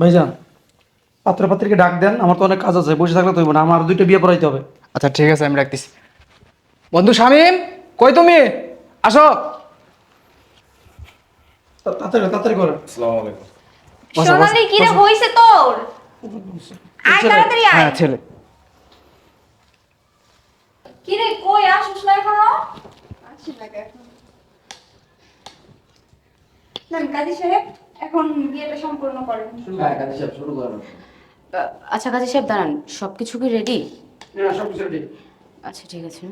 ভাইজান পাত্র পাত্রীকে ডাক দেন আমার তো অনেক কাজ আছে বসে থাকলে তো হইব না আমার আর দুইটা বিয়ে পড়াইতে হবে। আচ্ছা ঠিক আছে আমি রাখতেছি। বন্ধু শামিম কই তুমি? আসো। তাড়াতাড়ি তাড়াতাড়ি করেন বসো, সোনালি কি রে হইছে তোর? আয় তাড়াতাড়ি আয়। হ্যাঁ ছেলে। কি রে কই আসিস না এখনও? নেন কাজী সাহেব। এখন বিয়েটা সম্পূর্ণ করেন। আচ্ছা কাজী সাহেব দাঁড়ান সব কিছু কি রেডি হ্যাঁ সব কিছু ready। আচ্ছা ঠিক আছে।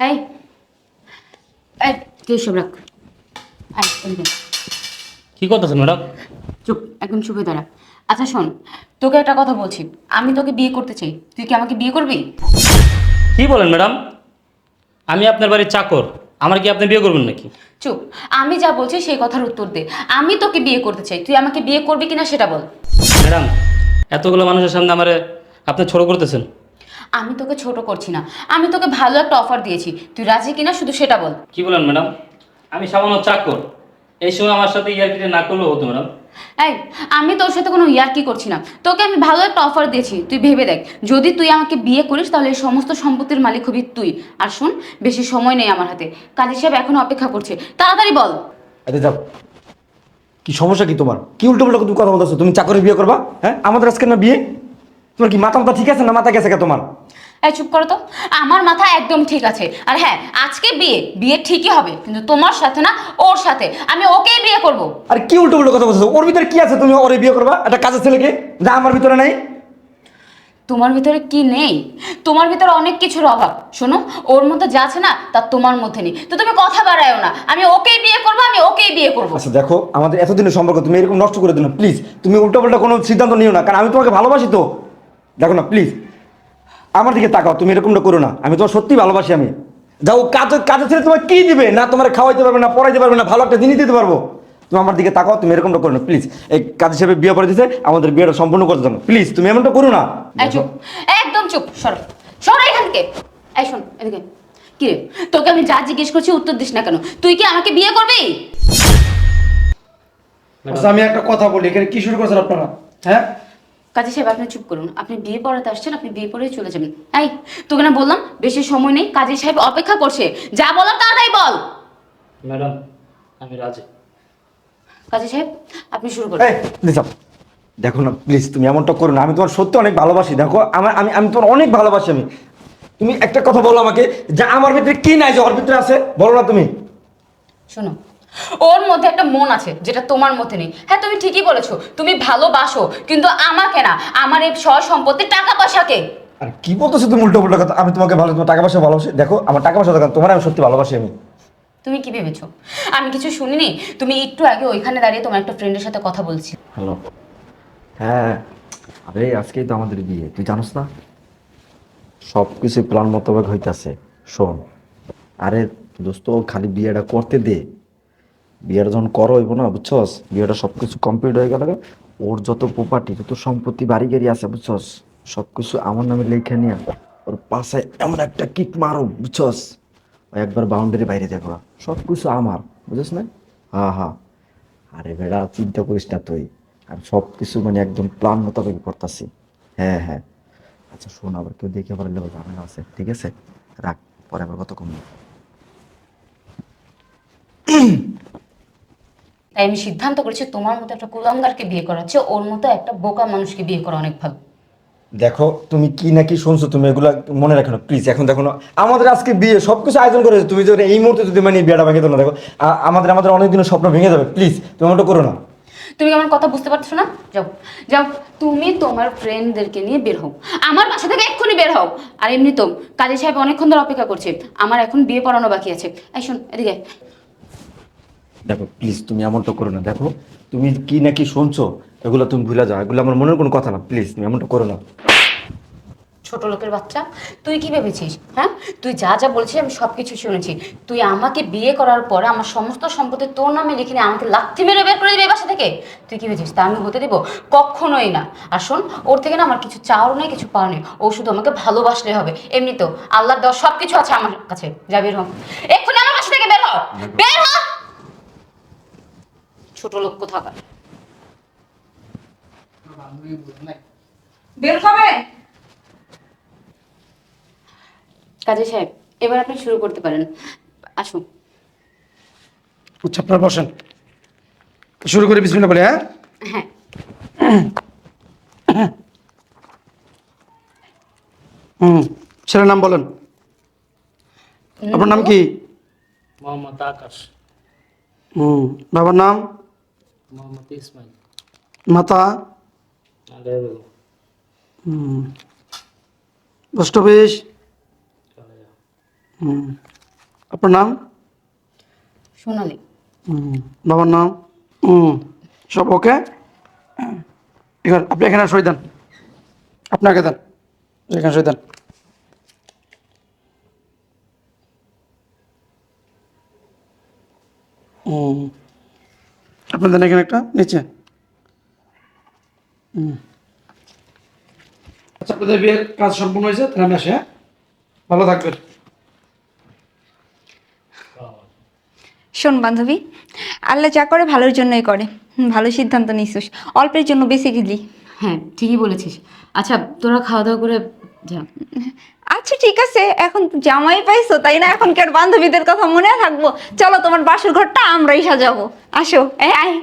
এই এই তুই সব রাখ। এদিকে। কি করতেছেন ম্যাডাম? চুপ একদম চুপে দাঁড়া। আচ্ছা শোন তোকে একটা কথা বলছি। আমি তোকে বিয়ে করতে চাই। তুই কি আমাকে বিয়ে করবি? কি বলেন ম্যাডাম? আমি আপনার বাড়ির চাকর। আমার কি আপনি বিয়ে করবেন নাকি? চুপ আমি যা বলছি সেই কথার উত্তর দে। আমি তোকে বিয়ে করতে চাই তুই আমাকে বিয়ে করবি কিনা সেটা বল। ম্যাডাম এতগুলো মানুষের সামনে আমার আপনি ছোট করতেছেন। আমি তোকে ছোট করছি না আমি তোকে ভালো একটা অফার দিয়েছি। তুই রাজি কিনা শুধু সেটা বল। কি বলেন ম্যাডাম? আমি সামান্য চাকর এই সময় আমার সাথে ইয়ার্কিটা না করলেও হতো ম্যাডাম। এই, আমি তোর সাথে কোনো ইয়ার্কি করছি না। তোকে আমি ভালো একটা অফার দিয়েছি, তুই ভেবে দেখ। যদি তুই আমাকে বিয়ে করিস, তাহলে এই সমস্ত সম্পত্তির মালিক হবি তুই। আর শোন, বেশি সময় নেই আমার হাতে। কাজী সাহেব এখন অপেক্ষা করছে। তাড়াতাড়ি বল। আচ্ছা কি সমস্যা কি তোমার? কি উল্টো পাল্টা তুমি কথা বলতেছো? তুমি চাকরি বিয়ে করবা? হ্যাঁ? আমাদের আজকে না বিয়ে? তোমার কি মাথা মাথা ঠিক আছে না মাথা গেছে কে তোমার? এই চুপ করো তো। আমার মাথা একদম ঠিক আছে। আর হ্যাঁ আজকে বিয়ে বিয়ে ঠিকই হবে কিন্তু তোমার সাথে না ওর সাথে। আমি ওকেই বিয়ে করব। আর কি উল্টো উল্টো কথা বলতেছো ওর ভিতরে কি আছে? তুমি ওরে বিয়ে করবা? একটা কাজের ছেলেকে? যা আমার ভিতরে নাই। তোমার ভিতরে কি নেই? তোমার ভিতরে অনেক কিছুর অভাব। শোনো ওর মধ্যে যা আছে না তা তোমার মধ্যে নেই। তো তুমি কথা বাড়ায়ও না। আমি ওকেই বিয়ে করব আমি ওকেই বিয়ে করব। আচ্ছা দেখো আমাদের এতদিনের সম্পর্ক তুমি এরকম নষ্ট করে দিও না। প্লিজ তুমি উল্টো পাল্টা কোনো সিদ্ধান্ত নিও না কারণ আমি তোমাকে ভালোবাসি তো। দেখো না প্লিজ। আমার দিকে তাকাও তুমি এরকমটা করো না। আমি তোমার সত্যি ভালোবাসি আমি। যাও কাজ কাজের ছেলে তোমার কি দিবে? না তোমার খাওয়াইতে পারবে না পড়াইতে পারবে না ভালো একটা জিনিস দিতে পারব। তুমি আমার দিকে তাকাও তুমি এরকমটা করো না। প্লিজ এই কাজ হিসেবে বিয়ে করে দিতে আমাদের বিয়েটা সম্পূর্ণ করতে জানো প্লিজ তুমি এমনটা করো না। চুপ একদম চুপ সর। সর এখান থেকে। এই শোন এদিকে। কি রে তোকে আমি যা জিজ্ঞেস করছি উত্তর দিস না কেন? তুই কি আমাকে বিয়ে করবি? আচ্ছা আমি একটা কথা বলি এখানে কি শুরু করছেন আপনারা? হ্যাঁ? কাজী সাহেব আপনি চুপ করুন। আপনি বিয়ে পড়াতে আসছেন আপনি বিয়ে পড়ে চলে যাবেন। এই তোকে না বললাম বেশি সময় নেই কাজী সাহেব অপেক্ষা করছে। যা বলার তাড়াতাড়ি বল। ম্যাডাম আমি রাজি। কাজী সাহেব আপনি শুরু করুন। এই প্লিজ দেখো না প্লিজ তুমি এমনটা করো না। আমি তোমার সত্যি অনেক ভালোবাসি। দেখো আমার আমি আমি তোমার অনেক ভালোবাসি আমি। তুমি একটা কথা বলো আমাকে যে আমার ভিতরে কি নাই যে ওর ভিতরে আছে? বলো না তুমি। শোনো ওর মধ্যে একটা মন আছে যেটা তোমার মধ্যে নেই। হ্যাঁ তুমি ঠিকই বলেছ তুমি ভালোবাসো কিন্তু আমাকে না আমার এই সয় সম্পত্তি টাকা পয়সাকে আর কি বলতেছো তুমি উল্টো পাল্টা কথা? আমি তোমাকে ভালো তোমার টাকা পয়সা ভালোবাসি। দেখো আমার টাকা পয়সা দরকার তোমার আমি সত্যি ভালোবাসি আমি। তুমি কি ভেবেছো? আমি কিছু শুনিনি? তুমি একটু আগে ওইখানে দাঁড়িয়ে তোমার একটা ফ্রেন্ডের সাথে কথা বলছি। হ্যালো হ্যাঁ আরে আজকেই তো আমাদের বিয়ে তুই জানোস না? সব কিছু প্ল্যান মোতাবেক হইতাছে। শোন আরে দোস্ত খালি বিয়েটা করতে দে। বিয়েটা যখন করো হইব না, বুঝছস? বিয়েটা সব কিছু কমপ্লিট হয়ে গেল ওর যত প্রপার্টি যত সম্পত্তি বাড়ি গাড়ি আছে, বুঝছস? সব কিছু আমার নামে লেখা নিয়ে ওর পাশে এমন একটা কিক মারো, বুঝছস? একবার বাউন্ডারি বাইরে দেখো। সব কিছু আমার বুঝছ না? হ্যাঁ হ্যাঁ আরে বেড়া, চিন্তা করিস না তুই। আমি সব কিছু মানে একদম প্ল্যান মোতাবেক করতেছি। হ্যাঁ হ্যাঁ। আচ্ছা শোন আবার কেউ দেখে পারলে ঝামেলা আছে। ঠিক আছে? রাখ, পরে আবার কত কম তাই আমি সিদ্ধান্ত করেছি তোমার মতো একটা কুলাঙ্গারকে বিয়ে করা হচ্ছে ওর মতো একটা বোকা মানুষকে বিয়ে করা অনেক ভালো। দেখো তুমি কি না কি শুনছো? তুমি এগুলা মনে রাখো না প্লিজ এখন দেখো না আমাদের আজকে বিয়ে সবকিছু আয়োজন করেছে। তুমি যদি এই মুহূর্তে যদি মানে বিয়েটা ভেঙে দাও না দেখো আমাদের আমাদের অনেক দিনের স্বপ্ন ভেঙে যাবে প্লিজ তুমি ওটা করো না। তুমি আমার কথা বুঝতে পারছ না? যাও যাও তুমি তোমার ফ্রেন্ডদেরকে নিয়ে বের হও। আমার বাসা থেকে এক্ষুনি বের হও। আর এমনি তো কাজী সাহেব অনেকক্ষণ ধরে অপেক্ষা করছে। আমার এখন বিয়ে পড়ানো বাকি আছে। এই শোন এদিকে। দেখো প্লিজ তুমি এমনটা করো না। দেখো তুমি কি নাকি শুনছো এগুলো তুমি ভুলে যাও। এগুলো আমার মনের কোনো কথা না। প্লিজ তুমি এমনটা করো না। ছোট লোকের বাচ্চা তুই কি ভেবেছিস হ্যাঁ? তুই যা যা বলছিস আমি সব কিছু শুনেছি। তুই আমাকে বিয়ে করার পরে আমার সমস্ত সম্পত্তি তোর নামে লিখে নিয়ে আমাকে লাথি মেরে বের করে দিবি এই বাসা থেকে? তুই কি ভেবেছিস? তা আমি হতে দেবো? কখনোই না। আর শোন ওর থেকে না আমার কিছু চাও নেই কিছু পাও নেই। ও শুধু আমাকে ভালোবাসলে হবে। এমনি তো আল্লাহ দেওয়া সব কিছু আছে আমার কাছে। যা বের হ এক্ষুনি আমার বাসা থেকে বের হ। বের হ! ছোট লোক কোথাকার? বের হবে? কাজী সাহেব এবার আপনি শুরু করতে পারেন। আসুন। আচ্ছা আপনারা বসেন। শুরু করি বিসমিল্লা বলে হ্যাঁ? হ্যাঁ। হুম ছেলের নাম বলেন। আপনার নাম কি? মোহাম্মদ আকাশ। হুম বাবার নাম? মোহাম্মদ ইসমাইল মাতা পোস্ট অফিস হুম আপনার নাম সোনালি বাবার নাম হুম সব ওকে এবার আপনি এখানে সই দেন আপনাকে দেন এখানে সই দেন হুম আপনি দেন এখানে একটা, নিচে। আচ্ছা আপনাদের বিয়ের কাজ সম্পূর্ণ হয়েছে, তাহলে আমি হ্যাঁ? ভালো থাকবেন। শোন, বান্ধবী, আল্লাহ যা করে ভালোর জন্যই করে। ভালো সিদ্ধান্ত নিছিস অল্পের জন্য বেশি গেলি। হ্যাঁ ঠিকই বলেছিস। আচ্ছা তোরা খাওয়া দাওয়া করে যা। আচ্ছা ঠিক আছে। এখন জামাই পাইছো, তাই না? এখনকার বান্ধবীদের কথা মনে থাকব? চলো, তোমার বাসর ঘরটা আমরাই সাজাবো। আসো এই আয়।